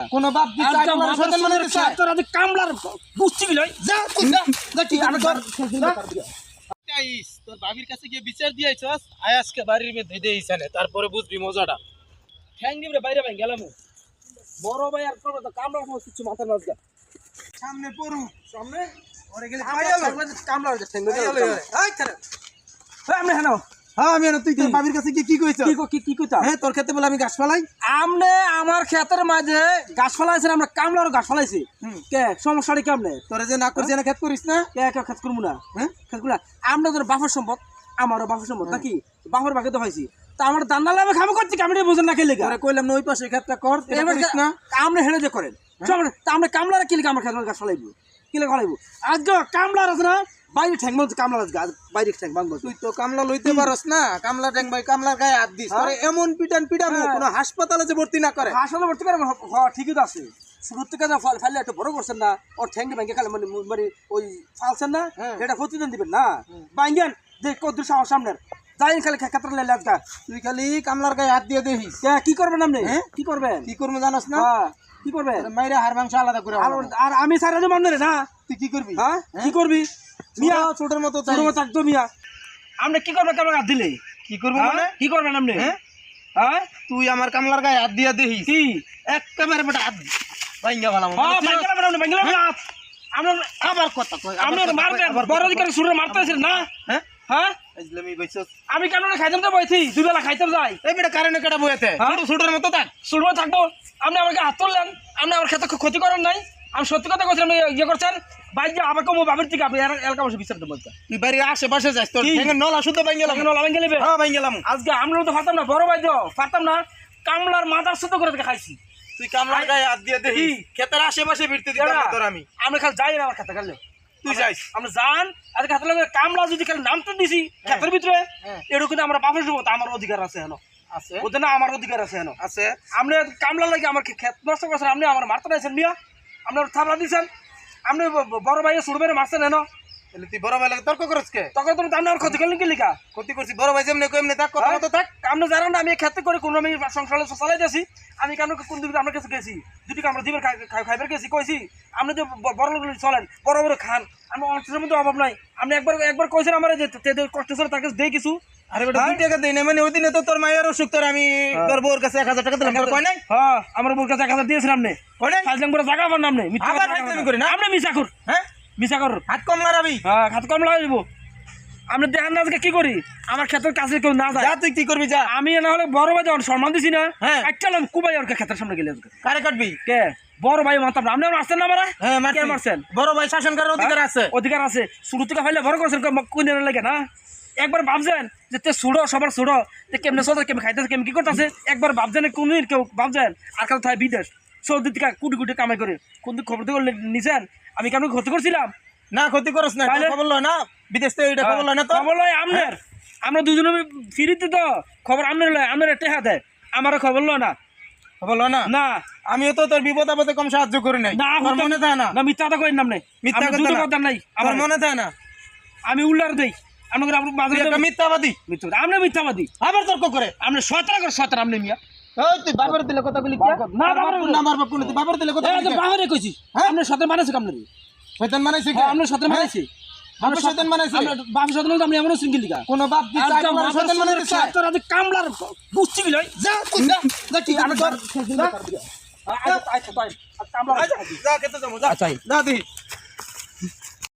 কোন বাপ কামলার বুঝছি যা যা কি আমি তোর কাছে গিয়ে বিচার দিয়েছস আয় আজকে বাড়ির মধ্যে তারপরে বুঝবি মজাটা ঠ্যাং দিবরে বাইরে ভাই গেলাম বড় ভাই আর তোর তো কামড়া সমস্ত কিছু মাথা নাচ গা সামনে পড়ু সামনে ওরে গেলে কামলা হচ্ছে ঠেঙ্গ এই হলো, এই হলো। এই ছাড়া। আমি হ্যাঁ হ্যাঁ আমি তুই তোর বাবির কাছে গিয়ে কি কইছ? কি কি হ্যাঁ তোর ক্ষেত্রে বলে আমি গাছ ফালাই। আমনে আমার ক্ষেতের মাঝে গাছ ফলাইছে আমরা কামলার গাছ ফলাইছি। কে সমস্যাটা কেমনে? তোরে যে না করছি না ক্ষেত করিস না। কে কে খেত করব না? হ্যাঁ? খেত করব না। আমরা তোর বাপের সম্পদ আমারও বাপের সম্পদ নাকি? বাপের বাকে তো হয়েছি। তা আমার দান্না লাভে খামো করছি কামড়ে বোঝেন না খেলে কইলাম না ওই পাশে ক্ষেতটা কর আমরা যে করেন। আমরা কামলার কি লিখে আমার খেত গাছ ফলাইবো। কি লিখে ফলাইবো আজকে কামলার আছে না বাইরে ঠ্যাং মারছে কামলার আছে বাইরে ঠ্যাং ভাঙবো তুই তো কামলা লইতে পারস না কামলা ট্যাং ভাই কামলার গায়ে হাত দিস। তোরে এমন পিটান পিটামু হ্যাঁ। কোনো হাসপাতালে যে ভর্তি না করে। আসলে ভর্তি করে হ ঠিকই তো আছে। শুরুর থেকে যা ফল ফেললে একটু বড় করছেন না ওর ঠ্যাঙ্গে ভেঙে খালে মানে মানে ওই ফালছেন না হ্যাঁ। এটা প্রতিদিন দিবেন না। ভাঙ্গেন যে কদ্দুর সাহস সামনের। যাই খালি ক্ষেত্রে লেলে আজকা তুই খালি কামলার গায়ে হাত দিয়ে দেখিস। কে করবেন আপনি? হ্যাঁ? কি করবেন? কি করব জানাস না? হ্যাঁ। কি করবেন তোরে মাইরে মাংস আলাদা করে আর আমি সারা যে মানলে না? তুই কি করবি? হ্যাঁ? কি করবি? মিয়া মিয়া ছোটের মতো ছোট মতো থাকতো মিয়া। আপনি কি করবেন কেমন হাত দিলে? কি করব হ্যাঁ? মানে? কি করবেন আপনি? হ্যাঁ? হ্যাঁ? তুই আমার কামলার গায়ে হাত দিয়ে দেখিস। কি? একেবারে বেটা হাত ভাঙ্গা ভালাম হ্যাঁ হাত আপনার আবার কথা কই মারবেন বড় দিকে সুরে মারতেছেন না? হ্যাঁ? হ্যাঁ? আমি কেন খাইতাম তো বইছি? দুই বেলা খাইতাম যাই। এই বেটা কারণে কেটা বইতে হ্যাঁ? মতো থাক। শুনব থাকব? আপনি আমাকে হাত তুললেন। আপনি আমার ক্ষেত্রে ক্ষতি করেন নাই। আমি সত্যি কথা বলছি আপনি ইয়ে করছেন। বাবির থেকে আপনি এলাকা বসে বিচার দেবো আজকে তুই বাড়ির আশেপাশে যাস তোর। কি? ঠ্যাঙের নলা শুদ্ধ ভাঙ্গা গেলাম গেলে হ্যাঁ গেলাম আজকে আমরা তো পারতাম না বড় পারতাম না। কামলার মাথার শুদ্ধ করে থেকে খাইছি। তুই কামলার গায়ে হাত দিয়ে? ক্ষেতের আশেপাশে দিতাম তোর আমি। আমি খালি যাই না আমার খেতে খালি। তুই যাইস আমরা যান লাগে কামলা যদি খালি নামতে দিছি ভিতরে হ্যাঁ। কিন্তু আমরা বাপের সময় আমার অধিকার আছে হেন। আছে। ওদের না আমার অধিকার আছে হেন। আছে। আপনি কামলা লাগে আমার খেত নষ্ট করছেন আপনি আমার মারতে নাইছেন মিয়া। আপনার থামলা দিয়েছেন আপনি বড় ভাইয়ের ভাইয়ের মারছেন হেন। তাহলে তুই বড় ভাই লাগে তর্ক করছ কে? তখন তুমি আপনি আমার ক্ষতি করলেন কি লিখা? ক্ষতি করছিস বড় ভাই যেমনি কইমনি থাক কথা মতো থাক। আপনি জানেন না আমি খেতে করে কোনো আমি সংসার চালাই যাচ্ছি আমি কেন কোন দিকে আপনার কাছে গেছি? দুটি আমরা দিবেন খাইবার গেছি কইছি আপনি যে ব- বড় লোক চলেন বড় বড় খান আমি অর্থের মধ্যে অভাব নাই। আপনি একবার একবার কইছেন আমার যে তে- তে- কষ্ট করে তার কাছে দেই কিছু। আরে বেটা দুই টাকা দেই না মানে ওই দিনে তো তোর মায়ের অসুখ তোর আমি তোর বউর কাছে এক হাজার টাকা দিলাম তোর নাই? হ্যাঁ আমার বউর কাছে এক হাজার দিয়েছিলাম আপনি। কয় নাই? ফাইজলাম করে জায়গা পান আপনি মিথ্যা আবার কথা ফাইজলামি না? আপনি মিশা কর। হ্যাঁ? মিশা কর। হাত কম মারাবি হ্যাঁ খাত কম লাগাই দিব। আপনি দেখেন না আজকে কি করি? আমার ক্ষেতের কাছে কেউ না যায়। তুই কি করবি যা। আমি না হলে বড় ভাই যখন সম্মান দিছি না হ্যাঁ। কাটলাম কুবাই ওর ক্ষেতের সামনে গেলে কারে কাটবি? কে? বড় ভাই মানতাম না। আপনি আমার আসছেন না মারা? হ্যাঁ। মারছেন? বড় ভাই শাসন করার অধিকার আছে। অধিকার আছে। শুরু থেকে ফাইলে বড় করছেন কোন লাগে না। একবার ভাবছেন যে তে সুড়ো সবার সুড়ো। তে কেমনে চলতে কেমন খাইতেছে কেমন কি করতেছে? একবার ভাবছেন কোনদিন কেউ ভাবছেন আর কাছে থাকে বিদেশ। সৌদি থেকে কুটি কুটি কামাই করে। কোন দিন খবর থেকে নিছেন? আমি কেমন ক্ষতি করছিলাম? না ক্ষতি করস না খবর লয় না। বিদেশ থেকে এটা খবর লয় না তো? খবর লয় আমনের। আমরা দুজনে ফিরিতে তো খবর আমনের লয় আমনের টেহা দেয়। আমারও খবর লয় না। না? না। আমিও তো তোর বিপদ আপদে কম সাহায্য করি নাই। না তোর মনে থাকে না? না মিথ্যা কথা কই নাম নাই। মিথ্যা কথা নাই। আমার মনে থাকে না? আমি উল্লার দেই। মাঝে একটা মিথ্যাবাদী। মিথ্যা আমরা মিথ্যাবাদী। আবার তর্ক করে। আপনি সতেরো করে সতেরো আপনি মিয়া। তুই বাবার দিলে কথা বলি না, বলি। কোন তুই বাবার দিলে কথা বলি বাবারে কইছি হ্যাঁ? আপনি সতেরো বানাইছে কামনে শয়তান বানাইছে হ্যাঁ আমরা সতেরো বানাইছি বাবা শয়তান বানাইছে বাপ সতেরো আপনি এমন সিঙ্গেল লিখা কোন বাপ দি চাই তোমার শয়তান বানাইতে তোর আজ কামলার বুঝছি কি লয়? যা তুই যা যা কি আমি তোর আচ্ছা আচ্ছা তাই কামলার যা খেতে যাব যা। আচ্ছা যা দি